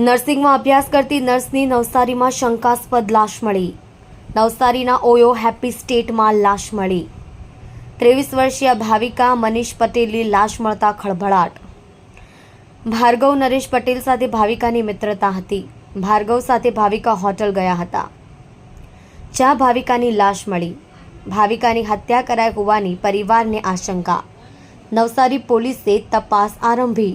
નર્સિંગમાં અભ્યાસ કરતી નર્સની નવસારીમાં શંકાસ્પદ લાશ મળી. નવસારીના ઓયો હેપી સ્ટેટમાં લાશ મળી. ત્રેવીસ વર્ષીય ભાવિકા મનીષ પટેલની લાશ મળતા ખળભળાટ. ભાર્ગવ નરેશ પટેલ સાથે ભાવિકાની મિત્રતા હતી. ભાર્ગવ સાથે ભાવિકા હોટલ ગયા હતા. જ્યાં ભાવિકાની લાશ મળી. ભાવિકાની હત્યા કરાઈ હોવાની પરિવારને આશંકા. નવસારી પોલીસે તપાસ આરંભી.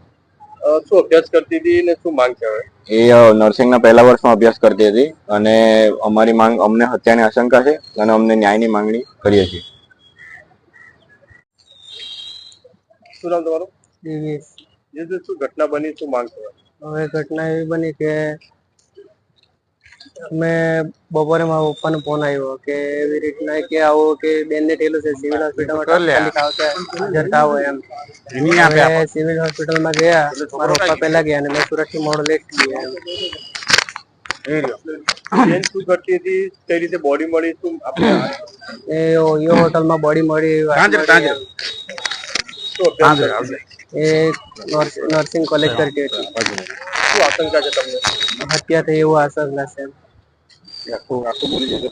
શું અભ્યાસ કરતી હતી ને શું માંગ છે હવે? એ નર્સિંગના પહેલા વર્ષમાં અભ્યાસ કરતી હતી અને અમારી માંગ અમને હત્યાની આશંકા છે અને અમને ન્યાયની માંગણી કરીએ છીએ. શું નામ તમારું? જે જે શું ઘટના બની શું માંગ છે? હવે ઘટના એવી બની કે અમે બપોરે મારા પપ્પાનો ફોન આવ્યો કે એવી રીતના કે આવો કે બેન ને થયેલું છે સિવિલ હોસ્પિટલમાં હાજર થાવ એમ. સિવિલ હોસ્પિટલમાં ગયા મારા પપ્પા પહેલા ગયા અને મેં સુરતથી મોડો લેટ ગયા એમ. બેન શું કરતી હતી? તે રીતે બોડી મળી? શું આપણે એ ઓયો હોટલમાં બોડી મળી? એ નર્સિંગ કોલેજ કરતી હતી. શું આશંકા છે તમને? હત્યા થઈ એવું આશંકા છે É, a, a comunidade